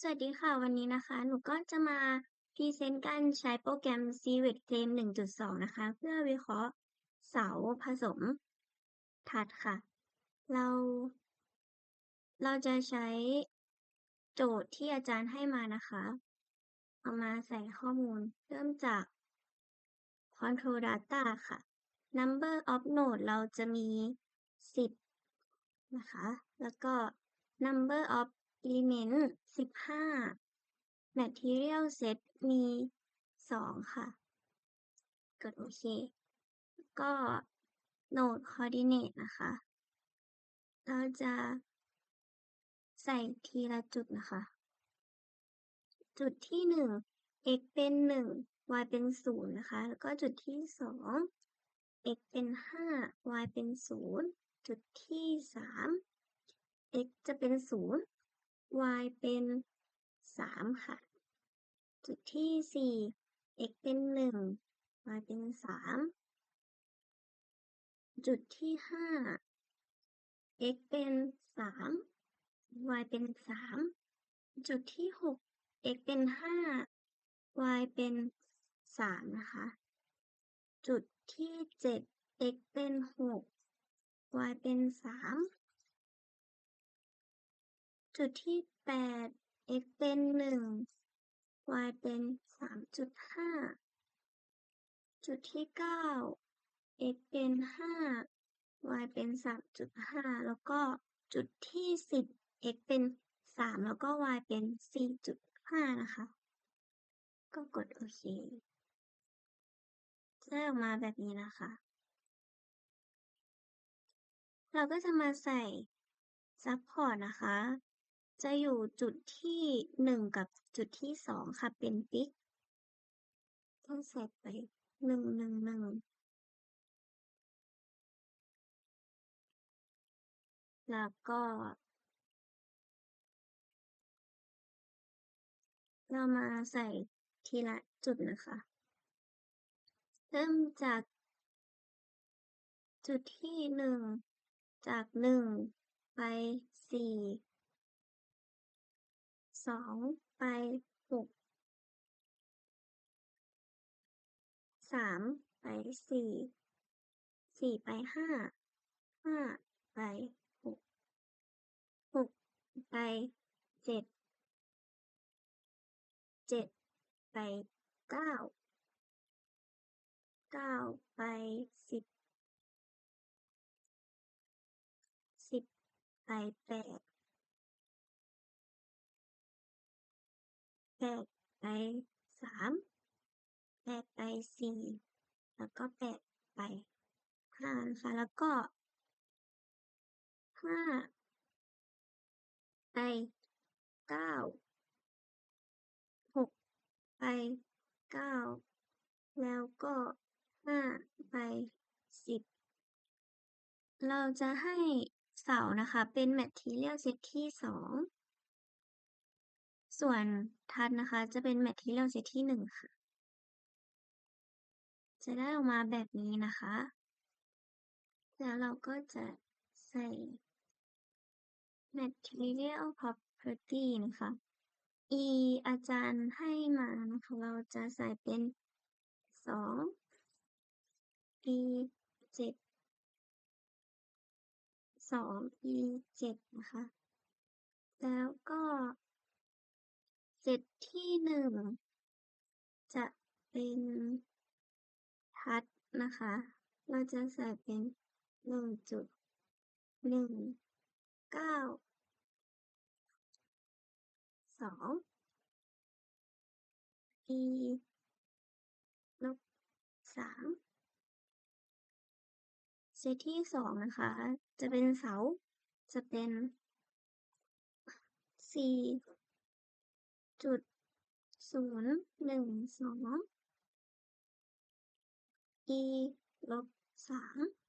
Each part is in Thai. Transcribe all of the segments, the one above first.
สวัสดีค่ะ วันนี้นะคะ หนูก็จะมาพรีเซนต์การใช้โปรแกรม CVET Frame 1.2 นะคะ เพื่อวิเคราะห์เสาผสมทัดค่ะ เรา เราจะใช้โจทย์ที่อาจารย์ให้มานะคะ เอามาใส่ข้อมูล เริ่มจาก Control Data ค่ะ Number of Node เราจะมี 10 นะคะ แล้วก็ Number of Element 15 Material Set มี 2 ค่ะ กดโอเค ก็ Node Coordinate นะคะ เราจะใส่ทีละจุดนะคะ จุดที่ 1 x เป็น 1 y เป็น 0 นะคะ แล้วก็จุดที่ 2 x เป็น 5 y เป็น 0 จุดที่ 3 x จะเป็น 0 y เป็น 3 ค่ะ จุดที่ 4 x เป็น 1 y เป็น 3 จุดที่ 5 x เป็น 3 y เป็น 3 จุดที่ 6 x เป็น 5 y เป็น 3 นะคะ จุดที่ 7 x เป็น 6 y เป็น 3 จุดที่8 x เป็น1 y เป็น3.5จุดที่9 x เป็น5 y เป็น3.5แล้วก็จุดที่10 x เป็น3แล้วก็ y เป็น4.5นะคะ ก็กดโอเคจะได้ออกมาแบบนี้นะคะ เราก็จะมาใส่ Support นะคะ จะอยู่จุดที่1กับจุดที่2ค่ะ เป็นติ๊กต้องใส่ไป111แล้วก็เรามาใส่ทีละจุดนะคะ เริ่มจากจุดที่1จาก1ไปสี่ สองไปหกสามไปสี่สี่ไปห้าห้าไปหกหกไปเจ็ดเจ็ดไปเก้าเก้าไปสิบสิบไปแปด แปดไปสามแปดไปสี่แล้วก็แปดไปห้านะคะแล้วก็ห้าไปเก้าหกไปเก้าแล้วก็ห้าไปสิบเราจะให้เสานะคะเป็นแมททีเรียลเซตที่สอง ส่วนทัดนะคะจะเป็น Material Set ที่1ค่ะ จะได้ออกมาแบบนี้นะคะ แล้วเราก็จะใส่ Material Property นะคะ e อาจารย์ให้มานะคะเราจะใส่เป็น2 e 7 2 e 7นะคะ แล้วก็ เซตที่หนึ่งจะเป็นพัดนะคะ เราจะใส่เป็นหนึ่งจุดหนึ่งเก้าสองอีลบสามเซตที่สองนะคะ จะเป็นเสา จะเป็นสี่ จุด0 1 2 e ลบ3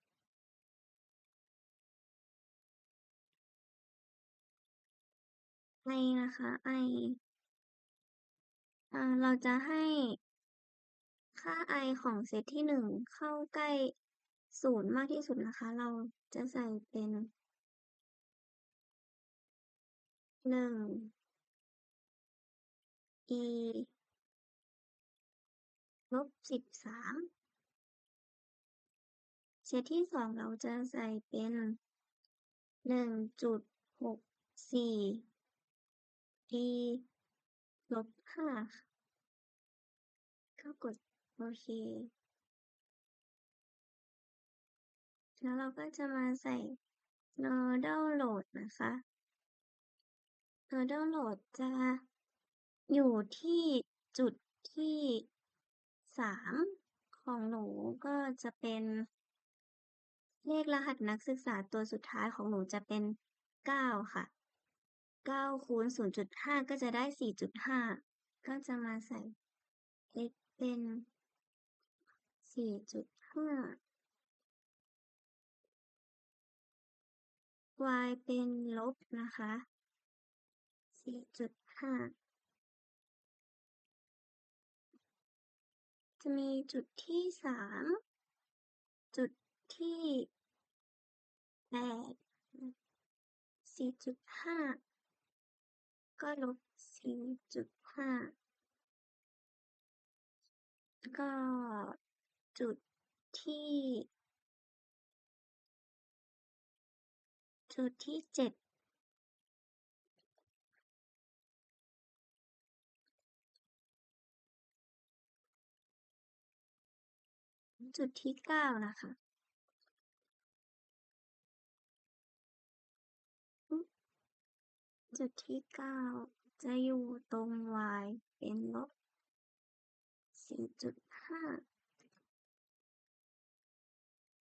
i นะคะ i อ่าเราจะให้ค่า i ของเซตที่1เข้าใกล้0มากที่สุดนะคะ เราจะใส่เป็น1 e ลบสิบสามเซตที่สองเราจะใส่เป็นหนึ่งจุดหกสี่ d ลบห้าก็กดโอเค แล้วเราก็จะมาใส่ nodal load นะคะ nodal load จะ อยู่ที่จุดที่สามของหนูก็จะเป็นเลขรหัสนักศึกษาตัวสุดท้ายของหนูจะเป็นเก้าค่ะเก้าคูณศูนย์จุดห้าก็จะได้สี่จุดห้าก็จะมาใส่ x เป็นสี่จุดห้า y เป็นลบนะคะสี่จุดห้า จะมีจุดที่สามจุดที่แปดสี่จุดห้าก็ลบสี่จุดห้าก็จุดที่ จุดที่เจ็ด จุดที่เก้านะคะจุดที่เก้าจะอยู่ตรง y เป็นลบสี่จุดห้า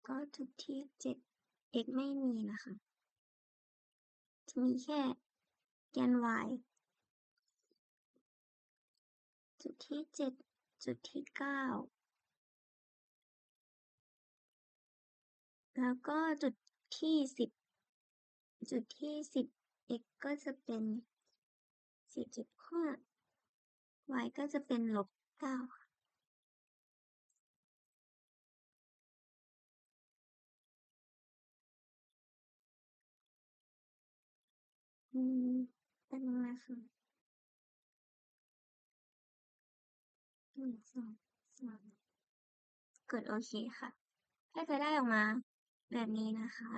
ก็จุดที่เจ็ด x ไม่มีนะคะ จะมีแค่แกน y จุดที่เจ็ดจุดที่เก้า แล้วก็จุดที่สิบ จุดที่สิบ x ก็จะเป็นสี่จุดห้า y ก็จะเป็นลบเก้าอืมแป๊บนึงนะคะหนึ่งสองสามกดโอเคค่ะ ก็จะได้ออกมา แบบนี้นะคะ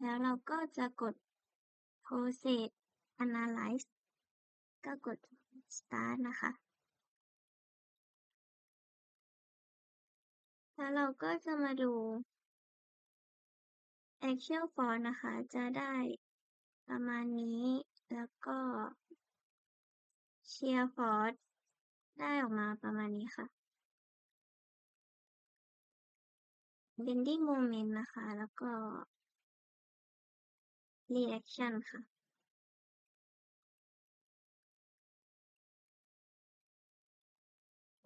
แล้วเราก็จะกด process analyze ก็กด start นะคะ แล้วเราก็จะมาดู actual force นะคะ จะได้ประมาณนี้ แล้วก็ share force ได้ออกมาประมาณนี้ค่ะ bending moment นะคะ แล้วก็ reaction ค่ะ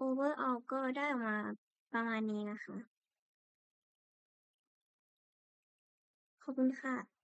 overall ก็ได้ออกมาประมาณนี้นะคะ ขอบคุณค่ะ